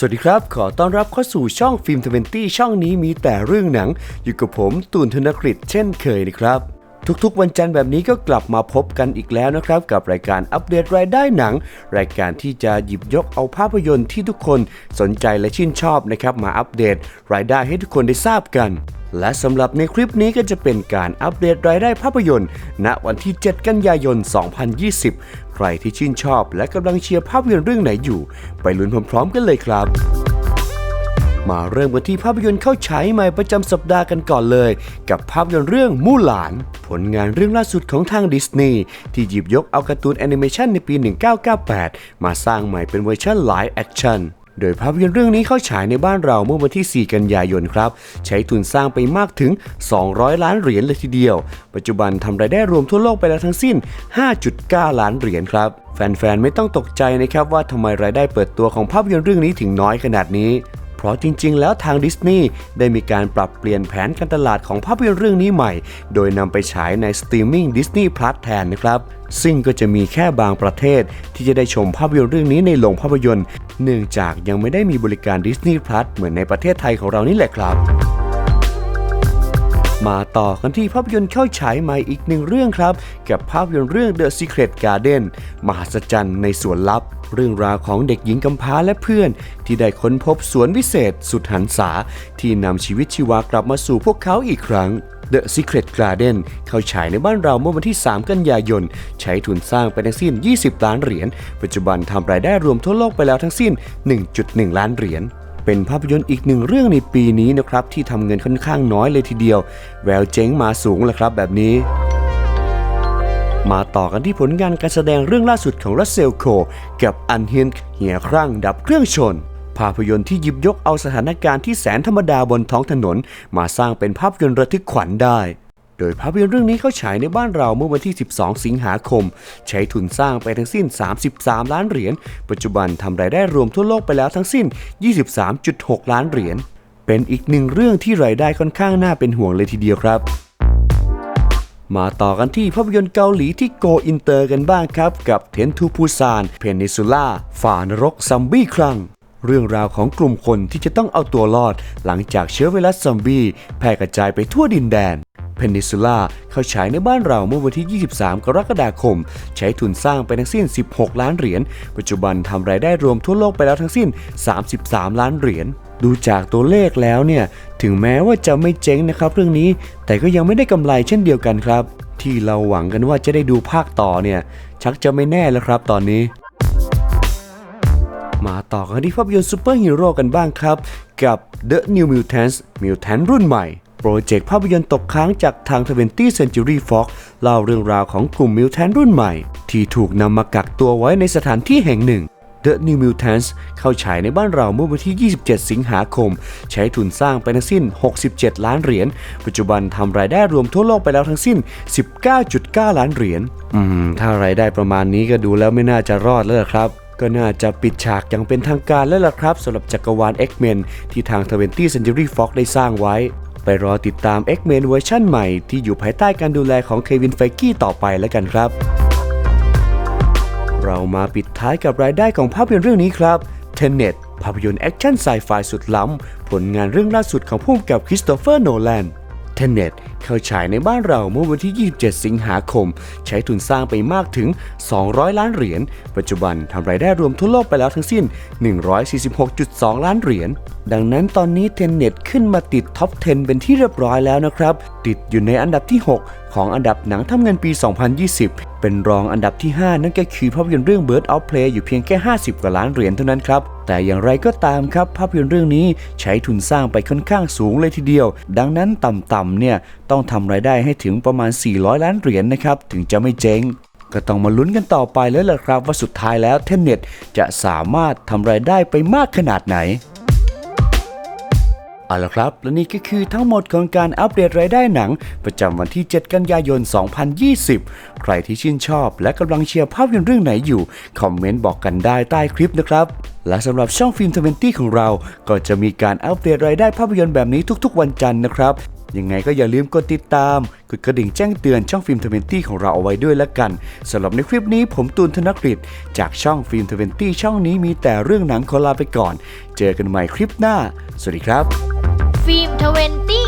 สวัสดีครับ ขอต้อนรับเข้าสู่ช่องฟิล์มทเวนตี้ช่องนี้มีแต่เรื่องหนัง อยู่กับผมตูนธนกฤษเช่นเคยนะครับ ทุกๆวันจันทร์แบบนี้ก็กลับมาพบกันอีกแล้วนะครับ กับรายการอัปเดตรายได้หนัง รายการที่จะหยิบยกเอาภาพยนตร์ที่ทุกคนสนใจและชื่นชอบนะครับ มาอัปเดตรายได้ให้ทุกคนได้ทราบกัน และสำหรับในคลิปนี้ก็จะเป็นการอัปเดตรายได้ภาพยนตร์ ณวันที่ 7 กันยายน 2020 ใครที่ชื่นชอบและกำลังเชียร์ภาพยนตร์เรื่องไหนอยู่ ไปลุ้นพร้อมๆกันเลยครับ มาเริ่มกันที่ภาพยนตร์เข้าฉายใหม่ประจำสัปดาห์กันก่อนเลย กับภาพยนตร์เรื่องมู่หลาน ผลงานเรื่องล่าสุดของทางดิสนีย์ที่หยิบยกเอาการ์ตูนแอนิเมชันในปี 1998 มาสร้างใหม่เป็นเวอร์ชันไลฟ์แอคชั่น โดยภาพยนตร์เรื่องนี้เข้าฉายในบ้านเราเมื่อวันที่ 4 กันยายนครับ ใช้ทุนสร้างไปมากถึง 200 ล้านเหรียญเลยทีเดียว ปัจจุบันทำรายได้รวมทั่วโลกไปแล้วทั้งสิ้น 5.9 ล้านเหรียญครับแฟนๆ ไม่ต้องตกใจนะครับว่าทำไมรายได้เปิดตัวของภาพยนตร์เรื่องนี้ถึงน้อยขนาดนี้ เพราะจริงๆ แล้วทางดิสนีย์ได้มีการปรับเปลี่ยนแผนการตลาดของภาพยนตร์เรื่องนี้ใหม่ โดยนำไปฉายในสตรีมมิ่งดิสนีย์พลัสแทนนะครับซึ่งก็จะมีแค่บางประเทศที่จะได้ชมภาพยนตร์เรื่องนี้ในโรงภาพยนตร์ เนื่องจากยังไม่ได้มีบริการดิสนีย์พลัสเหมือนในประเทศไทยของเรานี่แหละครับ มาต่อกันที่ภาพยนตร์เข้าฉายใหม่อีกหนึ่งเรื่องครับ กับภาพยนตร์เรื่อง The Secret Garden มหัศจรรย์ในสวนลับ เรื่องราวของเด็กหญิงกำพร้าและเพื่อน ที่ได้ค้นพบสวนวิเศษ สุดหันษา ที่นำชีวิตชีวากลับมาสู่พวกเขาอีกครั้ง The Secret Garden เข้าฉายในบ้านเราเมื่อวันที่ 3 กันยายน ใช้ทุนสร้างไปทั้งสิ้น 20 ล้านเหรียญ ปัจจุบันทำรายได้รวมทั่วโลกไปแล้วทั้งสิ้น 1.1 ล้านเหรียญ เป็นภาพยนตร์อีกหนึ่งเรื่องในปีนี้นะครับที่ทำเงินค่อนข้างน้อยเลยทีเดียว แววเจ๊งมาสูงแล้วครับแบบนี้มาต่อกันที่ผลงานการแสดงเรื่องล่าสุดของรัสเซลโคกับอันเฮนเหียครั่งดับเครื่องชน ภาพยนตร์ที่หยิบยกเอาสถานการณ์ที่แสนธรรมดาบนท้องถนน มาสร้างเป็นภาพยนตร์ระทึกขวัญได้ โดยภาพยนตร์เรื่องนี้เข้าฉายในบ้านเราเมื่อวันที่ 12 สิงหาคม ใช้ทุนสร้างไปทั้งสิ้น 33 ล้านเหรียญ ปัจจุบันทำรายได้รวมทั่วโลกไปแล้วทั้งสิ้น 23.6 ล้านเหรียญ เป็นอีกหนึ่งเรื่องที่รายได้ค่อนข้างน่าเป็นห่วงเลยทีเดียวครับมาต่อกันที่ภาพยนตร์เกาหลีที่โกอินเตอร์กันบ้างครับ กับเทนทูปูซานเพนิซูล่าฝ่านรกซัมบี้ครั้งเรื่องราวของกลุ่มคนที่จะต้องเอาตัวรอด หลังจากเชื้อไวรัสซอมบี้แพร่กระจายไปทั่วดินแดน เพนิซูล่าเข้าฉายในบ้านเราเมื่อวันที่ 23 กรกฎาคม ใช้ทุนสร้างไปทั้งสิ้น 16 ล้านเหรียญ ปัจจุบันทำรายได้รวมทั่วโลกไปแล้วทั้งสิ้น 33 ล้านเหรียญดูจากตัวเลขแล้วเนี่ย ถึงแม้ว่าจะไม่เจ๊งนะครับเรื่องนี้แต่ก็ยังไม่ได้กำไรเช่นเดียวกันครับ ที่เราหวังกันว่าจะได้ดูภาคต่อเนี่ย ชักจะไม่แน่แล้วครับตอนนี้ มาต่อกันที่ภาพยนตร์ซูเปอร์ฮีโร่กันบ้างครับ กับ The New Mutants Mutant รุ่นใหม่ โปรเจกต์ภาพยนตร์ตกค้างจากทาง 20th Century Fox เล่าเรื่องราวของกลุ่มมิวแทนรุ่นใหม่ ที่ถูกนำมากักตัวไว้ในสถานที่แห่งหนึ่ง The New Mutants เข้าฉายในบ้านเราเมื่อวันที่ 27 สิงหาคม ใช้ทุนสร้างไปทั้งสิ้น 67 ล้านเหรียญ ปัจจุบันทำรายได้รวมทั่วโลกไปแล้วทั้งสิ้น 19.9 ล้านเหรียญ อืม ถ้ารายได้ประมาณนี้ก็ดูแล้วไม่น่าจะรอดแล้วล่ะครับ ก็น่าจะปิดฉากอย่างเป็นทางการแล้วล่ะครับสำหรับจักรวาล X-Men ที่ทาง 20th Century Fox ได้สร้างไว้ ไปรอติดตาม X-Men เวอร์ชั่นใหม่ที่อยู่ภายใต้การดูแลของเควินไฟกี้ต่อไปแล้วกันครับ เรามาปิดท้ายกับรายได้ของภาพยนตร์เรื่องนี้ครับ Tenet ภาพยนตร์แอคชั่นไซไฟสุดล้ำ ผลงานเรื่องล่าสุดของผู้กำกับคริสโตเฟอร์โนแลน Tenet เข้าฉายในบ้านเราเมื่อวันที่ 27 สิงหาคม ใช้ทุนสร้างไปมากถึง 200 ล้านเหรียญ ปัจจุบันทำรายได้รวมทั่วโลกไปแล้วทั้งสิ้น 146.2 ล้านเหรียญ ดังนั้นตอนนี้ Tenet ขึ้นมาติดท็อป 10 เป็นที่เรียบร้อยแล้วนะครับ ติดอยู่ในอันดับที่ 6ของอันดับหนังทำเงินปี 2020 เป็นรองอันดับที่ 5 นั่นก็คือภาพยนตร์เรื่อง Bird of Prey อยู่เพียงแค่ 50 กว่าล้านเหรียญเท่านั้นครับ แต่อย่างไรก็ตามครับ ภาพยนตร์เรื่องนี้ใช้ทุนสร้างไปค่อนข้างสูงเลยทีเดียว ดังนั้นต่ำๆเนี่ยต้องทำรายได้ให้ถึงประมาณ 400 ล้านเหรียญนะครับถึงจะไม่เจ๊งก็ต้องมาลุ้นกันต่อไปแล้วล่ะครับว่าสุดท้ายแล้วเทนเน็ตจะสามารถทำรายได้ไปมากขนาดไหน เอาละครับ และนี่ก็คือทั้งหมดของการอัปเดตรายได้หนัง ประจำวันที่ 7 กันยายน 2020 ใครที่ชื่นชอบและกำลังเชียร์ภาพยนตร์เรื่องไหนอยู่ คอมเมนต์บอกกันได้ใต้คลิปนะครับ และสำหรับช่องฟิล์มทเวนตี้ของเรา ก็จะมีการอัปเดตรายได้ภาพยนตร์แบบนี้ทุกๆ วันจันทร์นะครับยังไงก็อย่าลืมกดติดตาม กดกระดิ่งแจ้งเตือนช่องฟิล์มทเวนตี้ของเราเอาไว้ด้วยละกันสำหรับในคลิปนี้ผมตูนธนกฤษจากช่องฟิล์มทเวนตี้ช่องนี้มีแต่เรื่องหนังขอลาไปก่อน เจอกันใหม่คลิปหน้า สวัสดีครับ ฟิล์มทเวนตี้